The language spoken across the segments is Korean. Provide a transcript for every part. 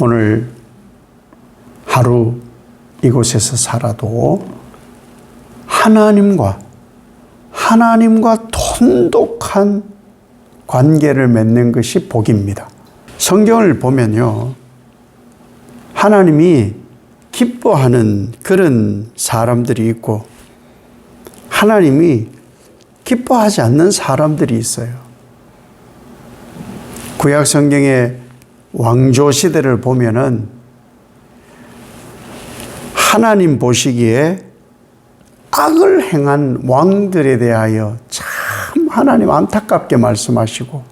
오늘 하루 이곳에서 살아도 하나님과 하나님과 돈독한 관계를 맺는 것이 복입니다. 성경을 보면요. 하나님이 기뻐하는 그런 사람들이 있고 하나님이 기뻐하지 않는 사람들이 있어요. 구약 성경의 왕조 시대를 보면은 하나님 보시기에 악을 행한 왕들에 대하여 참 하나님 안타깝게 말씀하시고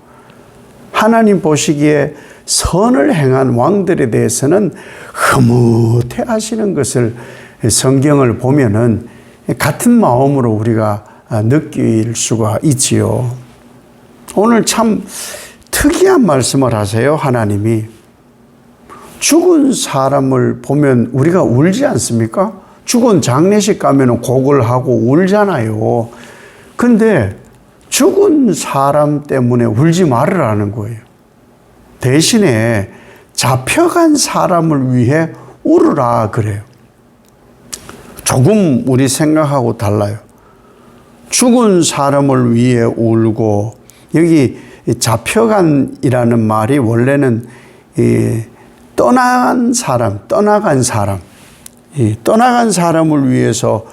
하나님 보시기에 선을 행한 왕들에 대해서는 흐뭇해 하시는 것을 성경을 보면은 같은 마음으로 우리가 느낄 수가 있지요. 오늘 참 특이한 말씀을 하세요, 하나님이. 죽은 사람을 보면 우리가 울지 않습니까? 죽은 장례식 가면 곡을 하고 울잖아요. 근데 죽은 사람 때문에 울지 말으라는 거예요. 대신에 잡혀간 사람을 위해 울으라 그래요. 조금 우리 생각하고 달라요. 죽은 사람을 위해 울고 여기 잡혀간이라는 말이 원래는 떠난 사람, 떠나간 사람, 떠나간 사람을 위해서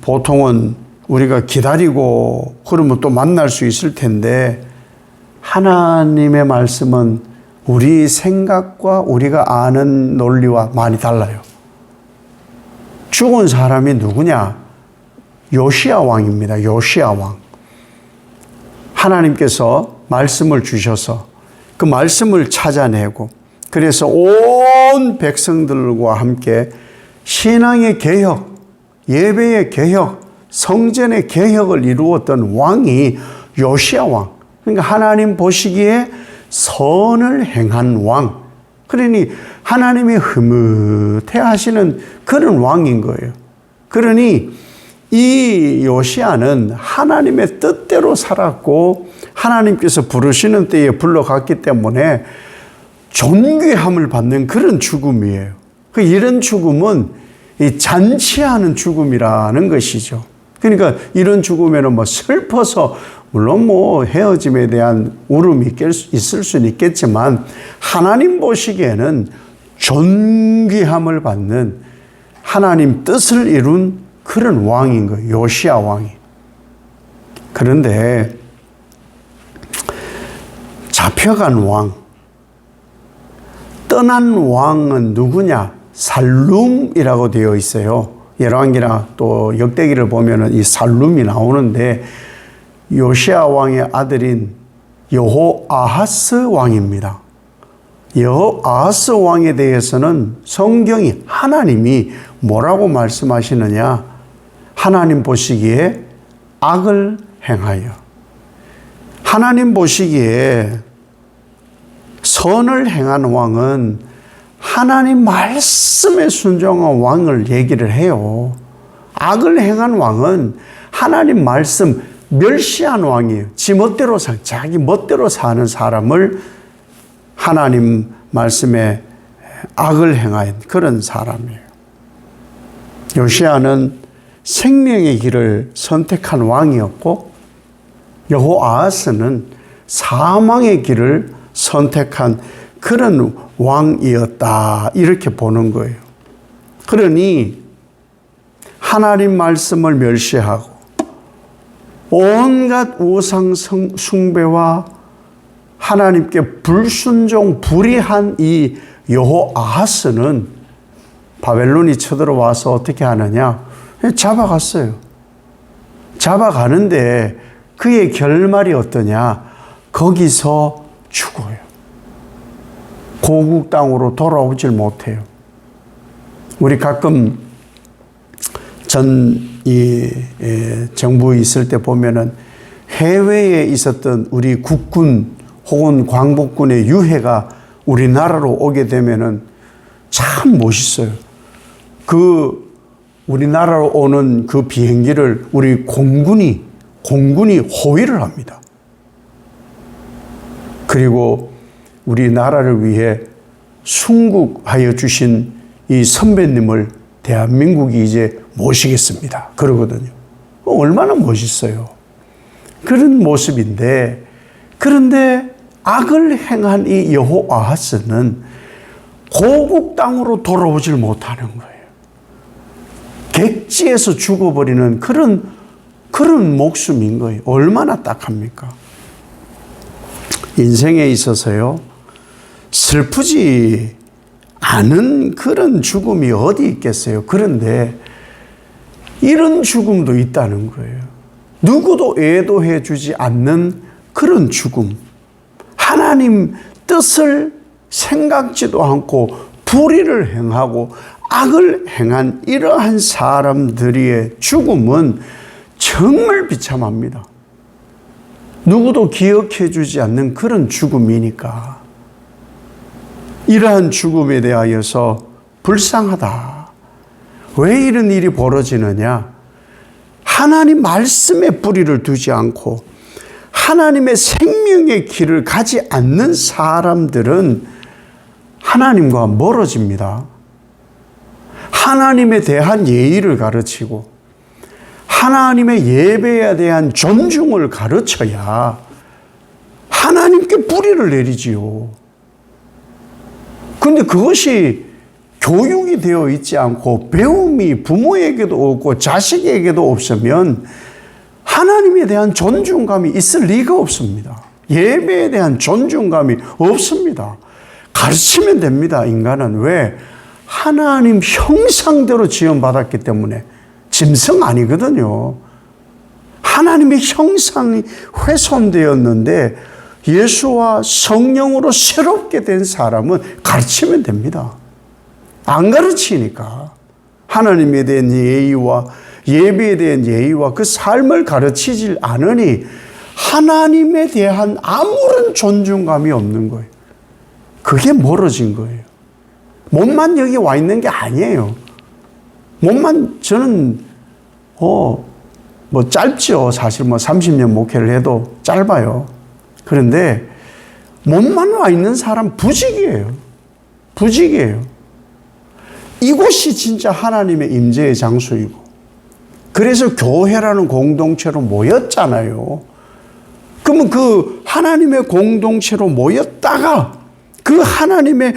보통은 우리가 기다리고 그러면 또 만날 수 있을 텐데 하나님의 말씀은 우리 생각과 우리가 아는 논리와 많이 달라요. 죽은 사람이 누구냐? 요시아 왕입니다. 요시아 왕. 하나님께서 말씀을 주셔서 그 말씀을 찾아내고 그래서 온 백성들과 함께 신앙의 개혁, 예배의 개혁, 성전의 개혁을 이루었던 왕이 요시아 왕. 그러니까 하나님 보시기에 선을 행한 왕. 그러니 하나님이 흐뭇해 하시는 그런 왕인 거예요. 그러니 이 요시아는 하나님의 뜻대로 살았고 하나님께서 부르시는 때에 불러갔기 때문에 존귀함을 받는 그런 죽음이에요. 그 이런 죽음은 잔치하는 죽음이라는 것이죠. 그러니까 이런 죽음에는 뭐 슬퍼서 물론 뭐 헤어짐에 대한 울음이 있을 수는 있겠지만 하나님 보시기에는 존귀함을 받는 하나님 뜻을 이룬 그런 왕인 거예요. 요시아 왕이. 그런데 잡혀간 왕, 떠난 왕은 누구냐? 살룸이라고 되어 있어요. 열왕기나 또 역대기를 보면은 이 살룸이 나오는데 요시아 왕의 아들인 여호 아하스 왕입니다. 여호 아하스 왕에 대해서는 성경이 하나님이 뭐라고 말씀하시느냐? 하나님 보시기에 악을 행하여 하나님 보시기에 선을 행한 왕은 하나님 말씀에 순종한 왕을 얘기를 해요. 악을 행한 왕은 하나님 말씀 멸시한 왕이에요. 지 멋대로 사, 자기 멋대로 사는 사람을 하나님 말씀에 악을 행한 그런 사람이에요. 요시아는 생명의 길을 선택한 왕이었고 여호아하스는 사망의 길을 선택한 그런 왕이었다. 이렇게 보는 거예요. 그러니 하나님 말씀을 멸시하고 온갖 우상 숭배와 하나님께 불순종 불의한 이 여호아하스는 바벨론이 쳐들어와서 어떻게 하느냐? 잡아갔어요. 잡아가는데 그의 결말이 어떠냐? 거기서 죽어요. 고국 땅으로 돌아오질 못해요. 우리 가끔 전 이 정부에 있을 때 보면은 해외에 있었던 우리 국군 혹은 광복군의 유해가 우리나라로 오게 되면은 참 멋있어요. 그 우리나라로 오는 그 비행기를 우리 공군이 공군이 호위를 합니다. 그리고 우리 나라를 위해 순국하여 주신 이 선배님을 대한민국이 이제 모시겠습니다. 그러거든요. 얼마나 멋있어요. 그런 모습인데 그런데 악을 행한 이 여호아하스는 고국 땅으로 돌아오질 못하는 거예요. 객지에서 죽어버리는 그런 그런 목숨인 거예요. 얼마나 딱합니까? 인생에 있어서요. 슬프지 않은 그런 죽음이 어디 있겠어요. 그런데 이런 죽음도 있다는 거예요. 누구도 애도해 주지 않는 그런 죽음. 하나님 뜻을 생각지도 않고 불의를 행하고 악을 행한 이러한 사람들의 죽음은 정말 비참합니다. 누구도 기억해 주지 않는 그런 죽음이니까. 이러한 죽음에 대하여서 불쌍하다. 왜 이런 일이 벌어지느냐? 하나님 말씀에 뿌리를 두지 않고 하나님의 생명의 길을 가지 않는 사람들은 하나님과 멀어집니다. 하나님에 대한 예의를 가르치고 하나님의 예배에 대한 존중을 가르쳐야 하나님께 뿌리를 내리지요. 근데 그것이 교육이 되어 있지 않고 배움이 부모에게도 없고 자식에게도 없으면 하나님에 대한 존중감이 있을 리가 없습니다. 예배에 대한 존중감이 없습니다. 가르치면 됩니다. 인간은 왜? 하나님 형상대로 지원받았기 때문에 짐승 아니거든요. 하나님의 형상이 훼손되었는데 예수와 성령으로 새롭게 된 사람은 가르치면 됩니다. 안 가르치니까. 하나님에 대한 예의와 예배에 대한 예의와 그 삶을 가르치질 않으니 하나님에 대한 아무런 존중감이 없는 거예요. 그게 멀어진 거예요. 몸만 여기 와 있는 게 아니에요. 몸만 저는 어, 뭐 짧죠. 사실 뭐 30년 목회를 해도 짧아요. 그런데 몸만 와 있는 사람 부직이에요. 부직이에요. 이곳이 진짜 하나님의 임재의 장소이고 그래서 교회라는 공동체로 모였잖아요. 그러면 그 하나님의 공동체로 모였다가 그 하나님의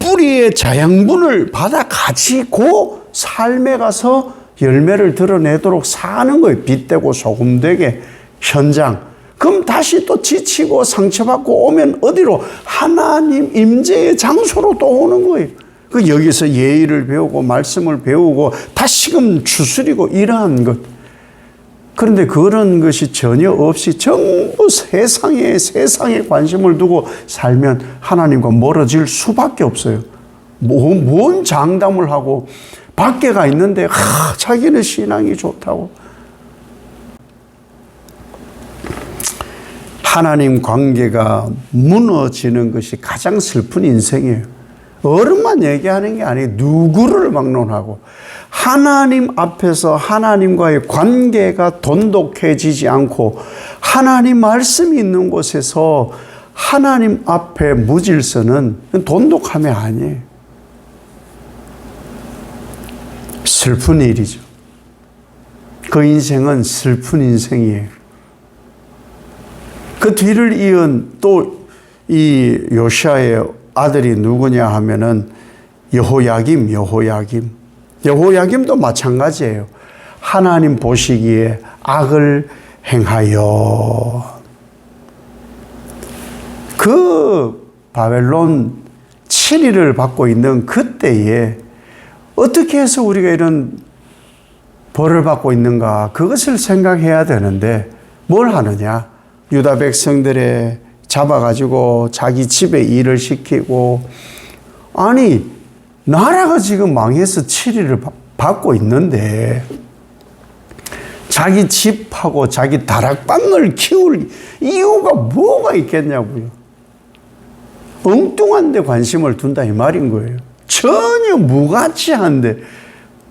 뿌리의 자양분을 받아 가지고 삶에 가서 열매를 드러내도록 사는 거예요. 빛되고 소금되게 현장. 그럼 다시 또 지치고 상처받고 오면 어디로? 하나님 임재의 장소로 또 오는 거예요. 그 여기서 예의를 배우고 말씀을 배우고 다시금 추스리고 이러한 것. 그런데 그런 것이 전혀 없이 전부 세상에 세상에 관심을 두고 살면 하나님과 멀어질 수밖에 없어요. 뭐, 뭔 장담을 하고 밖에 가 있는데 하, 자기는 신앙이 좋다고 하나님 관계가 무너지는 것이 가장 슬픈 인생이에요. 어른만 얘기하는 게 아니에요. 누구를 막론하고 하나님 앞에서 하나님과의 관계가 돈독해지지 않고 하나님 말씀이 있는 곳에서 하나님 앞에 무질서는 돈독함이 아니에요. 슬픈 일이죠. 그 인생은 슬픈 인생이에요. 그 뒤를 이은 또 이 요시아의 아들이 누구냐 하면은 여호야김, 여호야김. 여호야김도 마찬가지예요. 하나님 보시기에 악을 행하여 그 바벨론 7위를 받고 있는 그때에 어떻게 해서 우리가 이런 벌을 받고 있는가 그것을 생각해야 되는데 뭘 하느냐 유다 백성들의 잡아가지고 자기 집에 일을 시키고 아니 나라가 지금 망해서 7위를 받고 있는데 자기 집하고 자기 다락방을 키울 이유가 뭐가 있겠냐고요. 엉뚱한 데 관심을 둔다 이 말인 거예요. 전혀 무가치한데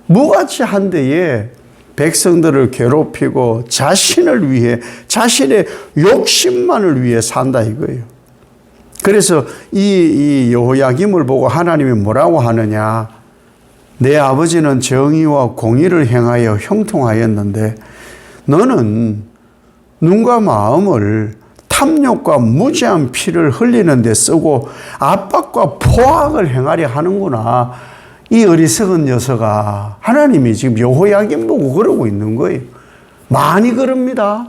무가치한 데에 백성들을 괴롭히고 자신을 위해 자신의 욕심만을 위해 산다 이거예요. 그래서 이, 이 여호야김을 보고 하나님이 뭐라고 하느냐? 내 아버지는 정의와 공의를 행하여 형통하였는데 너는 눈과 마음을 탐욕과 무지한 피를 흘리는 데 쓰고 압박과 포악을 행하려 하는구나. 이 어리석은 녀석아. 하나님이 지금 여호야김 보고 그러고 있는 거예요. 많이 그럽니다.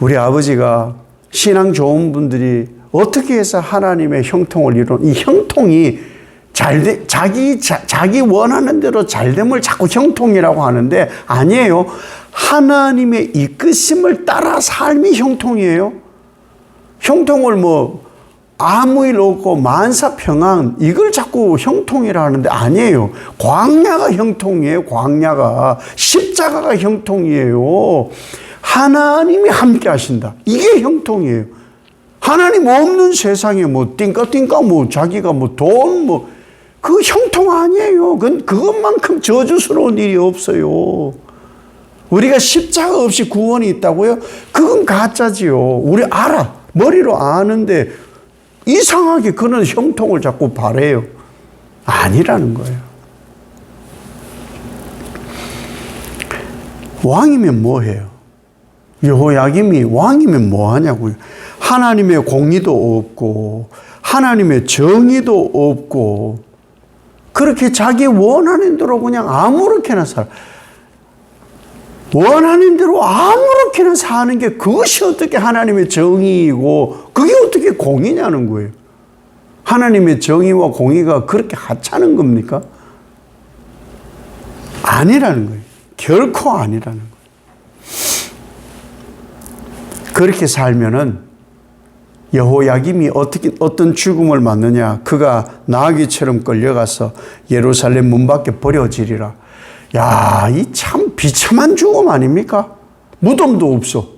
우리 아버지가 신앙 좋은 분들이 어떻게 해서 하나님의 형통을 이룬 이 형통이 잘 돼, 자기, 자, 자기 원하는 대로 잘 됨을 자꾸 형통이라고 하는데 아니에요. 하나님의 이끄심을 따라 삶이 형통이에요. 형통을 뭐 아무 일 없고 만사 평안 이걸 자꾸 형통이라 하는데 아니에요. 광야가 형통이에요. 광야가 십자가가 형통이에요. 하나님이 함께 하신다. 이게 형통이에요. 하나님 없는 세상에 뭐 띵까띵까 뭐 자기가 뭐 돈 뭐 그 형통 아니에요. 그건 그것만큼 저주스러운 일이 없어요. 우리가 십자가 없이 구원이 있다고요? 그건 가짜지요. 우리 알아. 머리로 아는데 이상하게 그는 형통을 자꾸 바래요. 아니라는 거예요. 왕이면 뭐해요? 여호야김이 왕이면 뭐하냐고요? 하나님의 공의도 없고 하나님의 정의도 없고 그렇게 자기 원하는 대로 그냥 아무렇게나 살아. 원하는 대로 아무렇게나 사는 게 그것이 어떻게 하나님의 정의이고 그게 어떻게 공의냐는 거예요. 하나님의 정의와 공의가 그렇게 하찮은 겁니까? 아니라는 거예요. 결코 아니라는. 그렇게 살면은 여호야김이 어떻게 어떤 죽음을 맞느냐? 그가 나귀처럼 끌려가서 예루살렘 문 밖에 버려지리라. 야, 이 참 비참한 죽음 아닙니까? 무덤도 없어.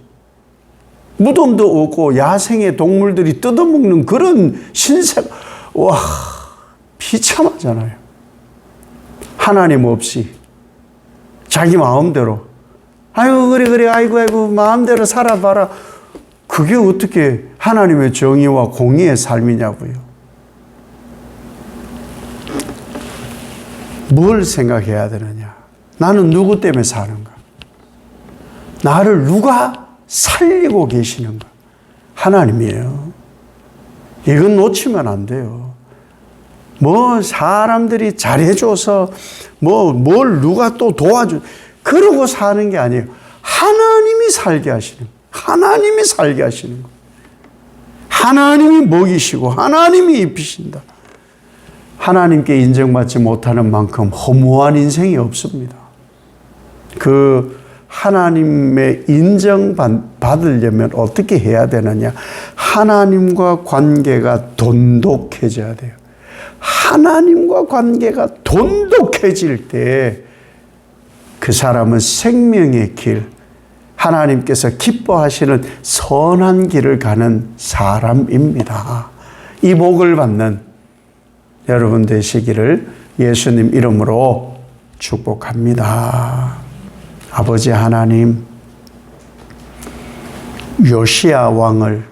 무덤도 없고 야생의 동물들이 뜯어먹는 그런 신세. 와, 비참하잖아요. 하나님 없이 자기 마음대로. 아이고 그래 그래 아이고 아이고 마음대로 살아봐라. 그게 어떻게 하나님의 정의와 공의의 삶이냐고요. 뭘 생각해야 되느냐? 나는 누구 때문에 사는가? 나를 누가 살리고 계시는가? 하나님이에요. 이건 놓치면 안 돼요. 뭐 사람들이 잘해줘서 뭐 뭘 누가 또 도와줘 그러고 사는 게 아니에요. 하나님이 살게 하시는 하나님이 살게 하시는 거. 하나님이 먹이시고 하나님이 입히신다. 하나님께 인정받지 못하는 만큼 허무한 인생이 없습니다. 그 하나님의 인정받으려면 어떻게 해야 되느냐? 하나님과 관계가 돈독해져야 돼요. 하나님과 관계가 돈독해질 때 그 사람은 생명의 길, 하나님께서 기뻐하시는 선한 길을 가는 사람입니다. 이 복을 받는 여러분 되시기를 예수님 이름으로 축복합니다. 아버지 하나님, 요시야 왕을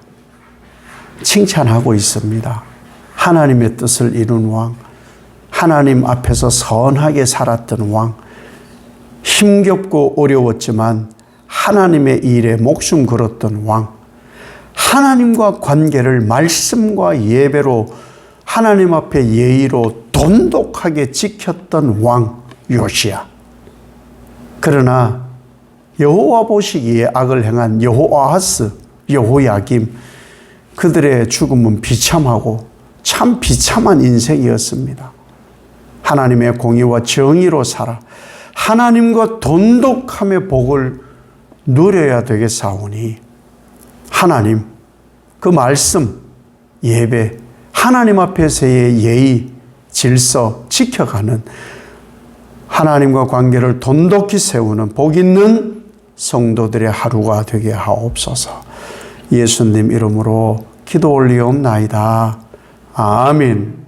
칭찬하고 있습니다. 하나님의 뜻을 이룬 왕, 하나님 앞에서 선하게 살았던 왕, 힘겹고 어려웠지만 하나님의 일에 목숨 걸었던 왕, 하나님과 관계를 말씀과 예배로 하나님 앞에 예의로 돈독하게 지켰던 왕 요시야. 그러나 여호와 보시기에 악을 행한 여호아하스, 여호야김 그들의 죽음은 비참하고 참 비참한 인생이었습니다. 하나님의 공의와 정의로 살아 하나님과 돈독함의 복을 누려야 되겠사오니 하나님 그 말씀 예배 하나님 앞에서의 예의 질서 지켜가는 하나님과 관계를 돈독히 세우는 복 있는 성도들의 하루가 되게 하옵소서. 예수님 이름으로 기도 올리옵나이다. 아멘.